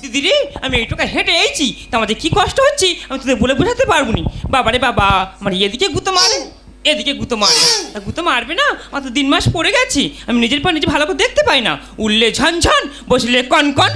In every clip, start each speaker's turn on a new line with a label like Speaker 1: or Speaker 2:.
Speaker 1: দিদি রে আমি এইটুকু হেঁটে এইছি তো আমাদের কি কষ্ট হচ্ছে? আমি তোদের বলে বোঝাতে পারব নি। বাবারে বাবা, আমার এদিকে গুতো মারে। এদিকে গুতো মারে তা গুতো মারবে না? আমার তো দিন মাস পড়ে গেছি। আমি নিজের পর নিজে ভালো করে দেখতে পাই না। উঠলে ঝনঝন, বসলে কন কন।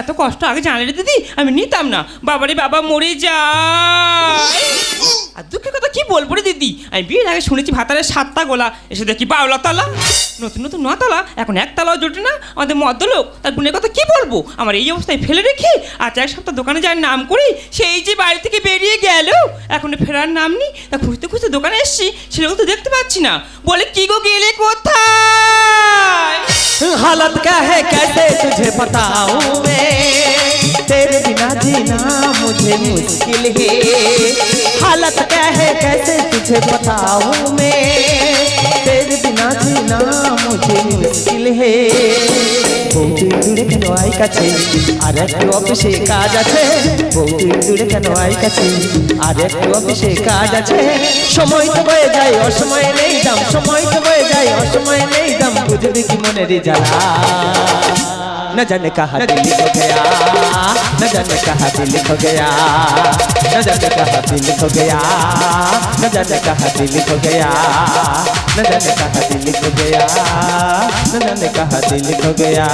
Speaker 1: এত কষ্ট আগে জানলে দিদি, আমি নিতাম না। বাবারে বাবা, মরে যায় আর দুঃখের কথা কি বলব রে দিদি? আমি বিয়ের আগে শুনেছি ভাতারের সাতটা গোলা। এসে দেখি বাউলা তলা। নতুন নতুন নতলা এখন একতলাও জোটে না। আমাদের মদ্যলোক, তার গুণের কথা কি বলব? আমার এই অবস্থায় ফেলে রেখে আজ এক সপ্তাহ দোকানে যাওয়ার নাম করি সেই যে বাড়ি থেকে বেরিয়ে গেল। এখন ফেরার নাম নেই। তা খুঁজতে খুঁজতে দোকানে এসছি। সেগুলো তো দেখতে পাচ্ছি না বলে কি গো গেলে কোথায়
Speaker 2: हालत क्या है कैसे तुझे बताऊं मैं तेरे बिना जीना मुझे मुश्किल है हालत क्या है कैसे तुझे बताऊं मैं तेरे बिना जीना मुझे मुश्किल है বৌদি দূরে কেন আই কাছে আর একটু অফিসে কাজ আছে বৌদি দূরে কেন আই কাছে আর একটু অফিসে কাজ আছে সময় তো বয়ে যায় অসময় নেই দাম সময় তো বয়ে যায় অসময় নেই দাম বুঝবি কি মনের জ্বালা न जाने कहा दिल खो गया न जाने कहा दिल खो गया न जाने कहा दिल खो गया न जाने कहा दिल खो गया न जाने कहा दिल खो गया न जाने कहा दिल खो गया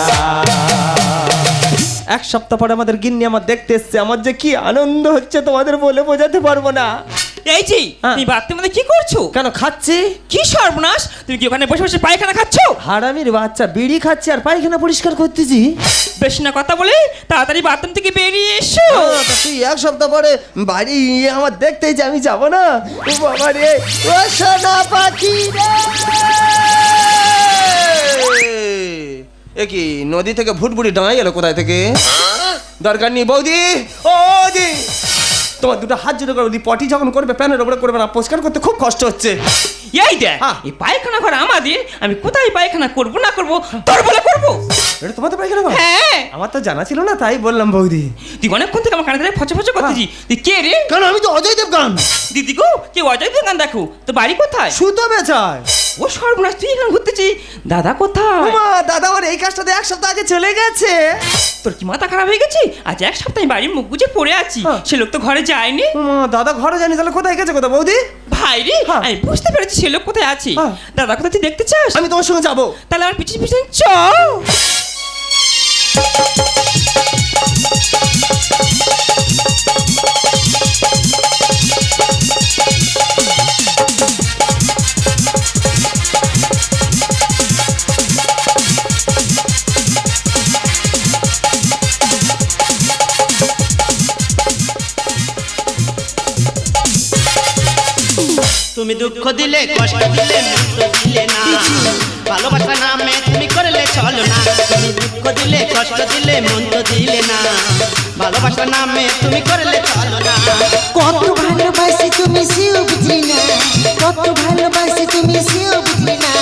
Speaker 2: এক সপ্তাহ পরে আমাদের গিন্নি আমার দেখতে এসছে আমার যে কি আনন্দ হচ্ছে তোমাদের বলে বোঝাতে পারবো না
Speaker 1: এই যে
Speaker 2: হ্যাঁ।
Speaker 1: তুমি মধ্যে কি করছ?
Speaker 2: কেন খাচ্ছি?
Speaker 1: কি সর্বনাশ? তুমি কি ওখানে বসে বসে পায়খানা খাচ্ছ?
Speaker 2: হারামির বাচ্চা বিড়ি খাচ্ছি আর পায়খানা পরিষ্কার করতেছি।
Speaker 1: বেশি না কথা বলে তাড়াতাড়ি বাথরুম থেকে বেরিয়ে এসো।
Speaker 2: আহ, তা তুই এক সপ্তাহ পরে বাড়ি আমার দেখতেই যে আমি যাব না? ও বাবা রে ও সোনা পাখি এ কি নদী থেকে ভুটভুটি ডাঙাই এলো কোথায় থেকে? দরকার নেই বৌদি। ও দি তোমার দুটো হাত জুড়ে করো দি পটি যখন করবে প্যানের ওপরে করবে না পরিষ্কার করতে খুব কষ্ট হচ্ছে।
Speaker 1: এই দেখ
Speaker 2: হ্যাঁ।
Speaker 1: এই পায়খানা ঘর আমাদের আমি কোথায় পায়খানা করব না করব তোর বলে করব?
Speaker 2: এটা পায়খানা ঘর?
Speaker 1: হ্যাঁ।
Speaker 2: আমার তো জানা ছিল না তাই বললাম বৌদি।
Speaker 1: তুই অনেকক্ষণ থেকে আমার কানে ধরে ফচে ফচে করতেছি তুই কে রে?
Speaker 2: কারণ আমি তো অজয় দেবগান।
Speaker 1: দিদি গো কেউ অজয় দোকান দেখো? তো বাড়ি কোথায়?
Speaker 2: সুতো বেচায়।
Speaker 1: ও সর্বনাশ তুই এখানে ঘুরতেছি দাদা কোথায়?
Speaker 2: মা দাদা আমার এই কাজটাতে এক সপ্তাহ আগে চলে গেছে।
Speaker 1: তোর কি মাথা খারাপ হয়ে গেছে? আজ এক সপ্তাহে বাড়ির মুখ বুঝে পড়ে আছি।
Speaker 2: হ্যাঁ।
Speaker 1: সে লোক তো ঘরে যায়নি?
Speaker 2: মা দাদা ঘরে জানি তাহলে কোথায় গেছে কোথায় বৌদি?
Speaker 1: ভাই রে
Speaker 2: হ্যাঁ।
Speaker 1: আমি বুঝতে পেরেছি সে লোক কোথায় আছে।
Speaker 2: হ্যাঁ।
Speaker 1: দাদা কোথায় তুই দেখতে চাস?
Speaker 2: আমি তোমার সঙ্গে যাব।
Speaker 1: তাহলে আমার পিছনে পিছিয়ে চ।
Speaker 3: দুঃখ দিলে কষ্ট দিলে মন্দ দিলে না। ভালোবাসা নামে তুমি করলে চলো না। তুমি দুঃখ দিলে কষ্ট দিলে মন্দ দিলে না। ভালোবাসা নামে তুমি করলে চলো না।
Speaker 4: কত ভালোবাসি তুমি সেও বুঝলি না। কত ভালোবাসি তুমি সেও বুঝলি না।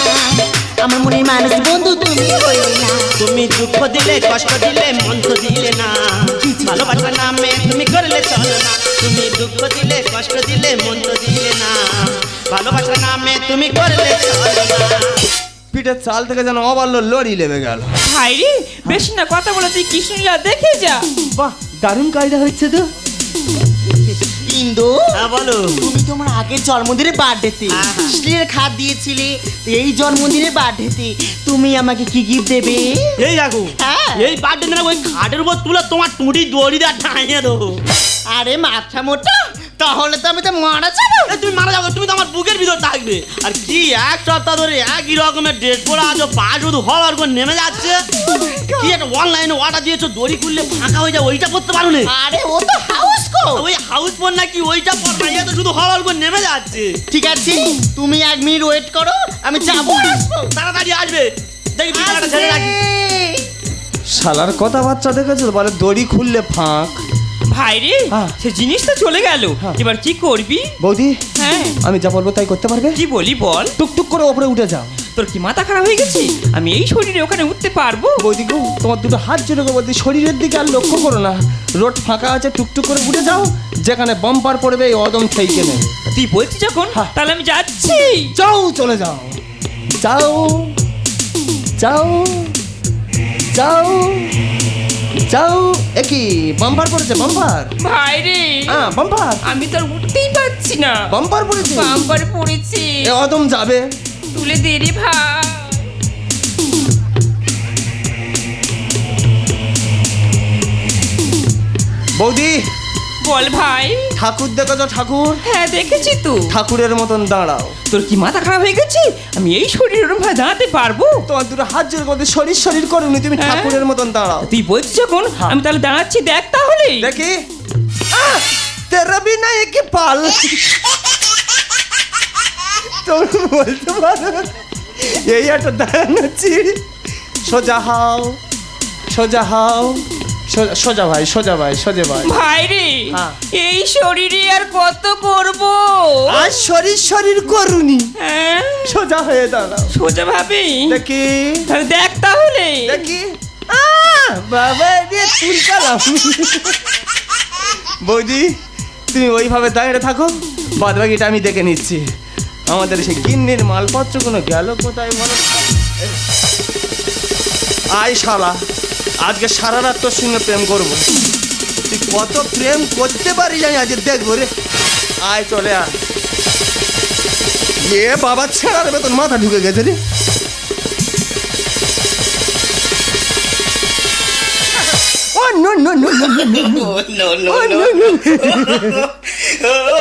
Speaker 4: আমার মনের মানুষ বন্ধু তুমি হইলি না।
Speaker 3: তুমি দুঃখ দিলে কষ্ট দিলে মন্দ দিলে না। ভালোবাসা নামে তুমি করলে চলো না। তুমি দুঃখ দিলে কষ্ট দিলে মন্দ দিলে না। ভালোবাসা নামে তুমি করলে
Speaker 2: পিঠের চাল থেকে যেন অবাল্য লড়ি লেবে গেল।
Speaker 1: ভাই রে বেশি না কথা বলে তুই কৃষ্ণলীলা দেখে যা।
Speaker 2: বাহ দারুণ কায়দা হচ্ছে তো।
Speaker 4: ইন্দু
Speaker 3: হ্যাঁ বলো।
Speaker 4: তুমি তোমার আগের জন্মদিনের বার্থডেতে
Speaker 3: হ্যাঁ, হ্যাঁ।
Speaker 4: খাট দিয়েছিলে এই জন্মদিনের বার্থডেতে তুমি আমাকে কি গিফট দেবে?
Speaker 3: এই দেখো
Speaker 4: হ্যাঁ।
Speaker 3: এই বার্থডে দিনে ওই খাটের উপর তুলে তোমার টুটি দড়ি দিয়ে টাঙিয়ে দেবো।
Speaker 4: আরে মাথা মোটা তাহলে তো আমি তো মারা যাব।
Speaker 3: তুমি মারা যাবে তুমি তো আমার বুকের ভিতর থাকবে। আর কি এক সপ্তাহ ধরে একই রকমের ড্রেস পরে আছো পা শুধু হওয়ার করে নেমে যাচ্ছে। কি একটা অনলাইনে অর্ডার দিয়েছ দড়ি খুললে ফাঁকা হয়ে যায় ওইটা করতে পারো না।
Speaker 4: আরে ও তো হাউস কো
Speaker 3: ওই হাউস বোন নাকি ওইটা পর না তো শুধু হওয়ার করে নেমে যাচ্ছে।
Speaker 4: ঠিক আছে তুমি এক মিনিট ওয়েট করো আমি যাব।
Speaker 3: তাড়াতাড়ি আসবে। দেখি বিছানাটা ছেড়ে রাখি
Speaker 2: শালার কথাবার্তা দেখেছ? তো? বলে দড়ি খুললে ফাঁক।
Speaker 1: ভাই রে
Speaker 2: হ্যাঁ।
Speaker 1: সে জিনিস তো চলে গেল।
Speaker 2: হ্যাঁ।
Speaker 1: এবার কি করবি?
Speaker 2: বৌদি
Speaker 1: হ্যাঁ।
Speaker 2: আমি যা বলব তাই করতে পারবে?
Speaker 1: কি বলি বল।
Speaker 2: টুকটুক করে ওপরে উঠে যাও।
Speaker 1: তোর কি মাথা খারাপ হয়ে গেছে? আমি এই শরীরে ওখানে উঠতে পারব?
Speaker 2: বৌদি গো তোমার দুটো হাত জুড়ে গো বৌদি শরীরের দিকে আর লক্ষ্য করো না। রোড ফাঁকা আছে টুকটুক করে উঠে যাও যেখানে বাম্পার পড়বে এই অদম থেইকে নেবে
Speaker 1: তুই বলছিস যখন
Speaker 2: হ্যাঁ।
Speaker 1: তাহলে আমি যাচ্ছি।
Speaker 2: যাও চলে যাও যাও। যাও। যাও। যাও একই বাম্পার পড়েছে বাম্পার
Speaker 1: ভাই রে।
Speaker 2: হ্যাঁ বাম্পার
Speaker 1: আমি তো আর উঠতেই পারছি না।
Speaker 2: বাম্পার পড়েছে?
Speaker 1: বাম্পার পড়েছে।
Speaker 2: এ অদম যাবে।
Speaker 1: তুলে দে রে ভাই।
Speaker 2: বৌদি
Speaker 1: বল ভাই।
Speaker 2: ঠাকুর দেখো তো ঠাকুর।
Speaker 1: হ্যাঁ দেখেছি তো।
Speaker 2: ঠাকুরের মতন দাঁড়াও।
Speaker 1: তোর কি মাথা খারাপ হয়ে গেছে? আমি এই শরীর ওরম ভাবে দাঁড়াতে পারব?
Speaker 2: তোমার দুটো হাত জোর করতে শরীর শরীর করুনি তুমি
Speaker 1: হ্যাঁ।
Speaker 2: ঠাকুরের মতন দাঁড়াও।
Speaker 1: তুই বলছিস যখন
Speaker 2: হ্যাঁ।
Speaker 1: আমি তাহলে দাঁড়াচ্ছি দেখ তাহলে।
Speaker 2: দেখি! তেরা বিনা একে পাল। তুমি বলতে পারো এই একটা দাঁড়ানো চিড়ি সোজা হাও সোজা হাও। সোজা- সোজা ভাই সোজা ভাই সোজা ভাই।
Speaker 1: ভাই রে
Speaker 2: হ্যাঁ।
Speaker 1: এই শরীরে আর কত করব?
Speaker 2: আর শরীর শরীর করুনি।
Speaker 1: হ্যাঁ?
Speaker 2: সোজা হয়ে দাঁড়াও।
Speaker 1: সোজা ভাবে।
Speaker 2: দেখি।
Speaker 1: তাহলে দেখ তাহলে।
Speaker 2: দেখি! বাবা রে তুলকালাম বৌদি তুমি ওইভাবে দাঁড়িয়ে থাকো। বাদ বাকিটা আমি দেখে নিচ্ছি। আমাদের সেই গিন্নির মালপত্রগুলো গেল কোথায় বলো আয় শালা। আজকে সারা রাত তোর সঙ্গে প্রেম করব। তুই কত প্রেম করতে পারি জানি আজকে দেখব রে আয় চলে আয়। এ বাবা ছেড়ার বেতন মাথা ঢুকে গেছে রে। ও no no no no no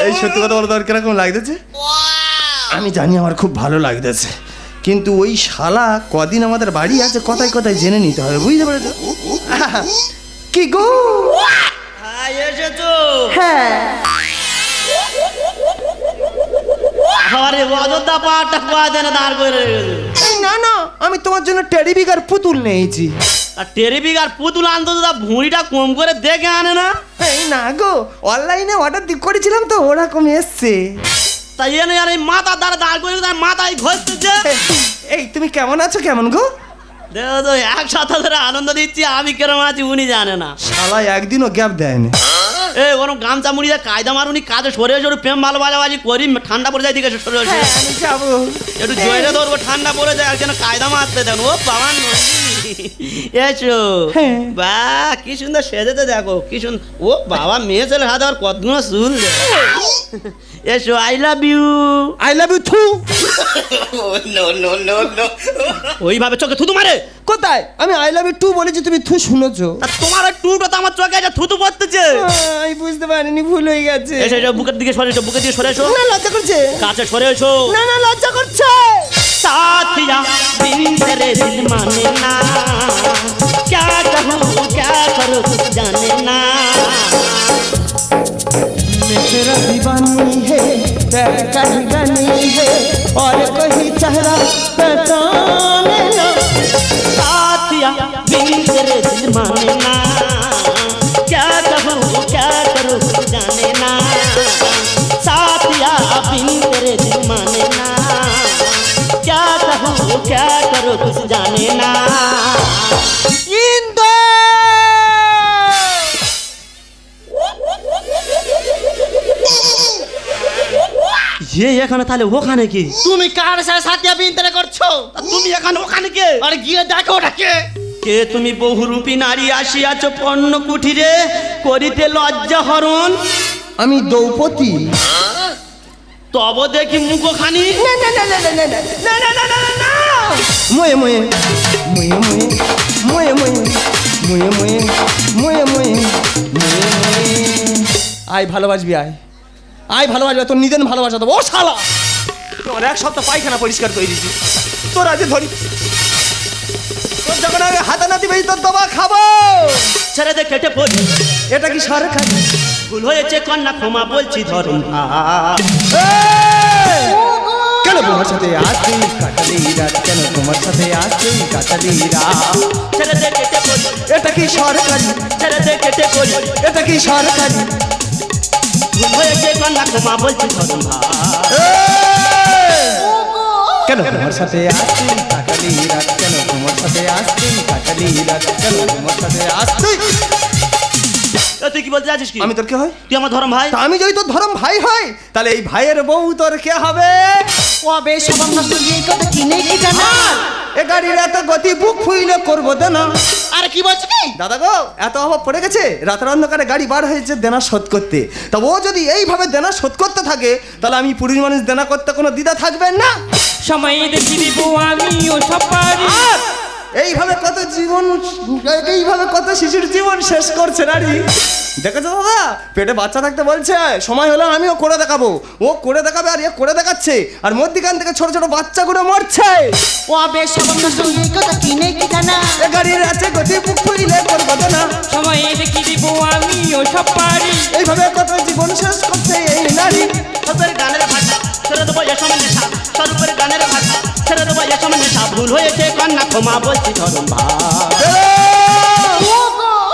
Speaker 2: এই সত্যি কথা বলো তোর কীরকম লাগতেছে? আমি জানি আমার খুব ভালো লাগতেছে। কিন্তু ওই শালা কদিন আমাদের বাড়ি আছে কথায় কথায় জেনে নিতে হবে বুঝতে পেরেছ? কি গো?
Speaker 3: হ্যাঁ এসেছ।
Speaker 2: হ্যাঁ।
Speaker 3: আরে অযোধ্যা পাহাড়টা কোয়া দেন দাঁড় করে
Speaker 2: না না আমি তোমার জন্য টেডি বিগার পুতুল নিয়েছি।
Speaker 3: আর টেরিবিক পুতুল আনতো তা ভুঁড়িটা কম করে দেখে আনে না?
Speaker 2: এই না গো অনলাইনে অর্ডার করেছিলাম তো ওরকম এসছে।
Speaker 3: তাই এনে আর এই মাথা দ্বারা দাঁড় করে তার মাথায় ঘষতেছে
Speaker 2: এই তুমি কেমন আছো কেমন গো?
Speaker 3: দেখো তো এক সপ্তাহ ধরে আনন্দ দিচ্ছি আমি কেরম আছি উনি জানে না।
Speaker 2: শালা একদিনও গ্যাপ দেয়নি।
Speaker 3: এই ওরম গামছা মুড়িয়ে কায়দা মারুনি কাজে সরে সরে প্রেম ভালোবাজাবাজি করি ঠান্ডা পড়ে যায় দিকে সরে সরে
Speaker 2: হ্যাঁ যাব।
Speaker 3: একটু জয়রে ধরবো ঠান্ডা পড়ে যায় একজন কায়দা মারতে দেন ও বাবা এসো
Speaker 2: হ্যাঁ।
Speaker 3: বা কি সুন্দর সেজেতে দেখো কি সুন্দর ও বাবা মেয়ে ছেলে হাতে আর কতগুলো চুল এসো I love you
Speaker 2: I love you থু
Speaker 3: ওইভাবে চোখে থুতু মারে?
Speaker 2: কোথায়? আমি আই লাভ ইউ টু বলেছি তুমি থু শুনেছো।
Speaker 3: তোমার টুটো তো আমার চোখে আছে থুতু পড়তেছে।
Speaker 2: আমি বুঝতে পারিনি ভুল হয়ে গেছে।
Speaker 3: এসো বুকের দিকে সরে এসো বুকের দিকে সরে এসো।
Speaker 2: না লজ্জা করছে।
Speaker 3: কাছে সরে এসো।
Speaker 2: না না লজ্জা করছে।
Speaker 3: साथिया बिन तेरे दिल माने ना कहूँ क्या करूँ कुछ जाने ना
Speaker 2: ইন্দো
Speaker 3: ये এখানে তাহলে ওখানে কি
Speaker 4: তুমি কার সাথে সাথে বিনতে করছো
Speaker 3: তা তুমি এখানে ওখানে কে
Speaker 4: আর গিয়ে দেখো ওটাকে
Speaker 3: কে তুমি বহুরূপী নারী আসিয়াছ পণ্য কুঠিরে করিতে লজ্জা হরণ
Speaker 2: আমি দ্রৌপদী
Speaker 3: তব দেখি মুখখানি
Speaker 2: না না না না না না না না না না ময়ে ময়ে ময়ে ময়ে ময়ে ময়ে ময়ে ময়ে ময়ে ময়ে আয় ভালোবাসবি আয়। আয় ভালোবাসবি তোর নিদেন ভালোবাসা দেবো। ও শালা! তোমার এক সপ্তাহ পায়খানা পরিষ্কার করে দিচ্ছি তোর আজকে ধরি। তোর যখন আমি হাতে না দিবে তোর দবা খাব।
Speaker 3: ছেড়ে দে কেটে পড়ি।
Speaker 2: এটা কি সরকারি
Speaker 3: ভুল হয়েছে কন্যা ক্ষমা বলছি ধরুন!
Speaker 2: কেন তোমার সাথে আসছি কাটালি রাত কেন তোমার সাথে আসছি কাটালি রাত
Speaker 3: ছেড়ে দে কেটে পড়ি
Speaker 2: এটা কি সরকারি
Speaker 3: ছেড়ে দে কেটে পড়ি
Speaker 2: এটা কি সরকারি
Speaker 3: ভুল হয়েছে কন্যা ক্ষমা বলছি ধরুন
Speaker 2: এই! কেন তোমার সাথে আসছি কাটালি রাত কেন তোমার সাথে আসছি কাটালি রাত কেন তোমার সাথে আসছি
Speaker 3: তুই কি বলতে চাচ্ছিস কি?
Speaker 2: আমি তোর কে হয়?
Speaker 3: তুই আমার ধরম ভাই?
Speaker 2: আমি যদি তোর ধরম ভাই হয় তাহলে এই ভাইয়ের বউ তোর কে হবে?
Speaker 4: ও বেশ সবার নষ্ট এই কথা কিনে কি জানা?
Speaker 2: এ গাড়ির এত গতি বুক ফুইলে করব দেনা।
Speaker 4: আর কি বলছো কি?
Speaker 2: দাদা গো এত অভাব পড়ে গেছে? রাতের অন্ধকারে গাড়ি বার হয়েছে দেনা শোধ করতে। তা ও যদি এইভাবে দেনা শোধ করতে থাকে তাহলে আমি পুরুষ মানুষ দেনা করতে কোনো দ্বিধা থাকবে না?
Speaker 1: সময় দেখি দিব আমিও সব পারি
Speaker 2: এইভাবে কত জীবন এইভাবে কত শিশুর জীবন শেষ করছে নারী। দেখেছ দাদা? পেটে বাচ্চা থাকতে বলছে সময় হলে আমিও করে দেখাবো। ও করে দেখাবে আর এ করে দেখাচ্ছে। আর মধ্যিখান থেকে ছোট ছোট বাচ্চাগুলো মরছে।
Speaker 4: ও বেশ সবার কিনে কি জানা?
Speaker 2: গাড়ির আছে গতি ফুইলে করব না
Speaker 1: সময় দেখি দিব আমিও সব পারি।
Speaker 2: এইভাবে কত জীবন শেষ করছে এই নারী।
Speaker 3: স্বল্পের গানের ভাষা এ সময় নেশা। গানের ভাষা। ছেড়ে দেবো এ সময় নেশা ভুল হয়েছে কন্যা ক্ষমা বলছি
Speaker 2: বেরো!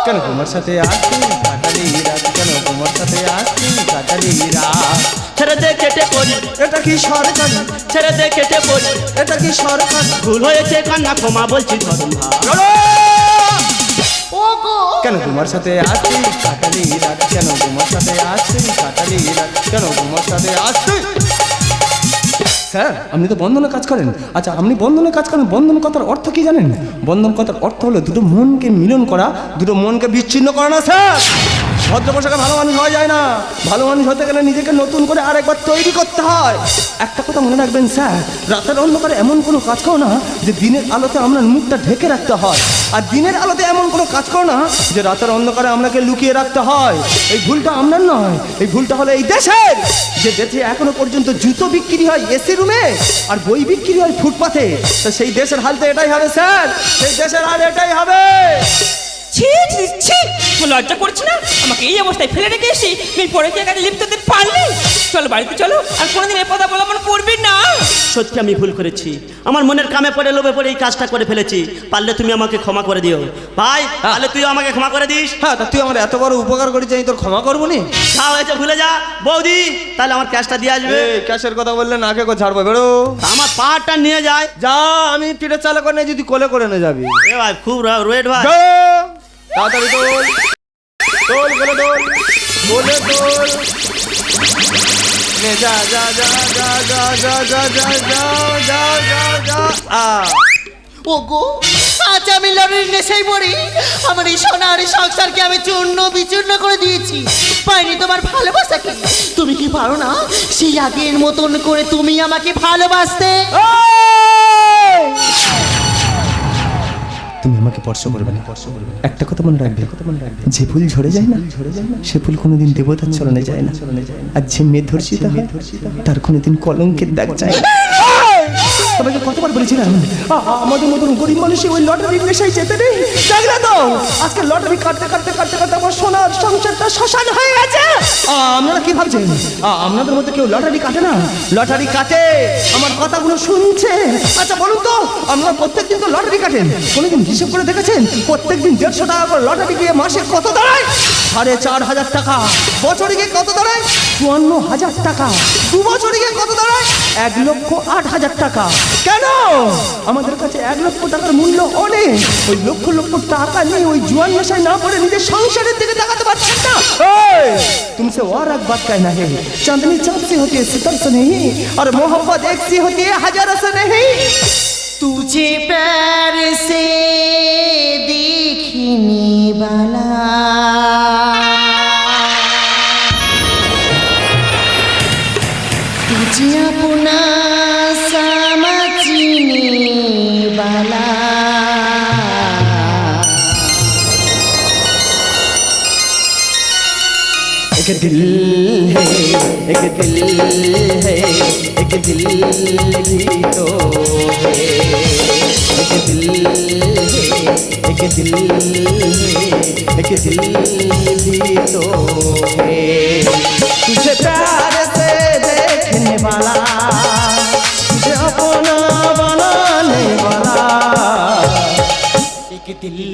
Speaker 2: কেন তোমার সাথে আসি কাটালি রাত কেন তোমার সাথে আসি কাটালি রাত।
Speaker 3: ছেড়ে দে কেটে পড়ি।
Speaker 2: এটা কি সরকারি?
Speaker 3: ছেড়ে দে কেটে পড়ি।
Speaker 2: এটা কি সরকার?
Speaker 3: ভুল হয়েছে কন্যা ক্ষমা বলছি
Speaker 4: গো।
Speaker 2: কেন তোমার সাথে আসি কাটালি রাত কেন তোমার সাথে আসি কাটালি রাত কেন তোমার সাথে আসি স্যার, আপনি তো বন্ধনে কাজ করেন। আচ্ছা আপনি বন্ধনে কাজ করেন, বন্ধন কথার অর্থ কি জানেন? বন্ধন কথার অর্থ হলো দুটো মনকে মিলন করা, দুটো মনকে বিচ্ছিন্ন করা না, স্যার। ভদ্র পোশাকে ভালো মানুষ হওয়া যায় না। ভালো মানুষ হতে গেলে নিজেকে নতুন করে আরেকবার তৈরি করতে হয়। একটা কথা মনে রাখবেন, স্যার, রাতের অন্ধকারে এমন কোনো কাজ করো না যে দিনের আলোতে আমরা মুখটা ঢেকে রাখতে হয়। আর দিনের আলোতে এমন কোনো কাজ করো না যে রাতের অন্ধকারে আপনাকে লুকিয়ে রাখতে হয়। এই ভুলটা আপনার নয়। এই ভুলটা হলো এই দেশের। যে দেশে এখনও পর্যন্ত জুতো বিক্রি হয় এসি রুমে আর বই বিক্রি হয় ফুটপাথে তো সেই দেশের হাল তো এটাই হবে, স্যার। সেই দেশের হাল এটাই হবে।
Speaker 1: লজ্জা করছে না? আমাকে এই অবস্থায় ফেলে রেখে এসে পরে কে কাজে লিপ্ত পারলে? চলো বাড়িতে চলো। আর কোনোদিন এ কথা বলা মনে পড়বে না।
Speaker 3: সত্যি আমি ভুল করেছি। আমার মনের কামে পড়ে লোভে পড়ে এই কাজটা করে ফেলেছি। পারলে তুমি আমাকে ক্ষমা করে দিও। ভাই তাহলে তুই আমাকে ক্ষমা করে দিস।
Speaker 2: হ্যাঁ তা তুই আমার এত বড় উপকার করেছিস আমি তোর ক্ষমা করব নি
Speaker 3: যা হয়েছে ভুলে যা। বৌদি তাহলে আমার ক্যাশটা দিয়ে আসবে।
Speaker 2: ক্যাশের কথা বললে নাকে কো ছাড়বো বেরো।
Speaker 3: আমার পাহাড়টা নিয়ে যায়।
Speaker 2: যা আমি পিঠে চালা করে যদি কোলে করে নিয়ে যাবি।
Speaker 3: এ ভাই খুব রোয়েট ভাই।
Speaker 2: তাড়াতাড়ি তোল। তোল কোলে তোল। কোলে তোল। নে যা যা যা যা যা যা যা যা যা যা যা যা আ
Speaker 4: ওগো আজ আমি লড়াই নেশাই পড়ি আমার এই সোনার সংসারকে আমি চূর্ণ বিচূর্ণ করে দিয়েছি পাইনি তোমার ভালোবাসাকে তুমি কি পারো না সেই আগের মতন করে তুমি আমাকে ভালোবাসতে
Speaker 2: তুমি আমাকে স্পর্শ করবে না একটা কথা মনে রাখবে, যে ফুল ঝরে যায় না, সে ফুল কোনোদিন দেবতার চরণে যায় না আর যে মেয়ে ধরছি তার কোনোদিন কলঙ্কের দাগ যায় না। তোমাকে কতবার বলেছিলাম আমাদের মতন গরিব মানুষই ওই লটারির নেশায় যেতে নেই। দেখলে তো, আজকে লটারি কাটতে কাটতে কাটতে কাটতে আমার সোনার সংসারটা শ্মশান হয়ে গেছে। আপনারা কি ভাবছেন? আপনাদের মধ্যে কেউ লটারি কাটে না? লটারি কাটে, আমার কথাগুলো শুনছে। আচ্ছা বলুন তো, আপনারা প্রত্যেকদিন তো লটারি কাটেন। কোনোদিন হিসেব করে দেখেছেন? প্রত্যেক দিন দেড়শো টাকা করে লটারি গিয়ে মাসে কত দাঁড়ায়? সাড়ে চার হাজার টাকা। বছরে গিয়ে কত দাঁড়ায়? চুয়ান্ন হাজার টাকা। দু বছরে গিয়ে কত দাঁড়ায়? এক লক্ষ আট হাজার টাকা। কেন আমাদের কাছে এক লক্ষ টাকার মূল্য অনেক ওই লক্ষ লক্ষ টাকা নিয়ে ওই জুয়ান নেশায় না পড়ে নিজের সংসারের দিকে তাকাতে পারছেন না ओए, तुमसे और एक बात कहना है चांदनी चांद से होती है सितार से नहीं और मोहब्बत एक सी होती है हजारों से नहीं
Speaker 4: तुझे प्यार से देखने वाला
Speaker 2: एक दिल है एक दिल है एक दिल भी तो है एक दिल है एक दिल है एक दिल भी तो है तुझे प्यार से देखने वाला तुझे अपना बनाने वाला एक दिल एक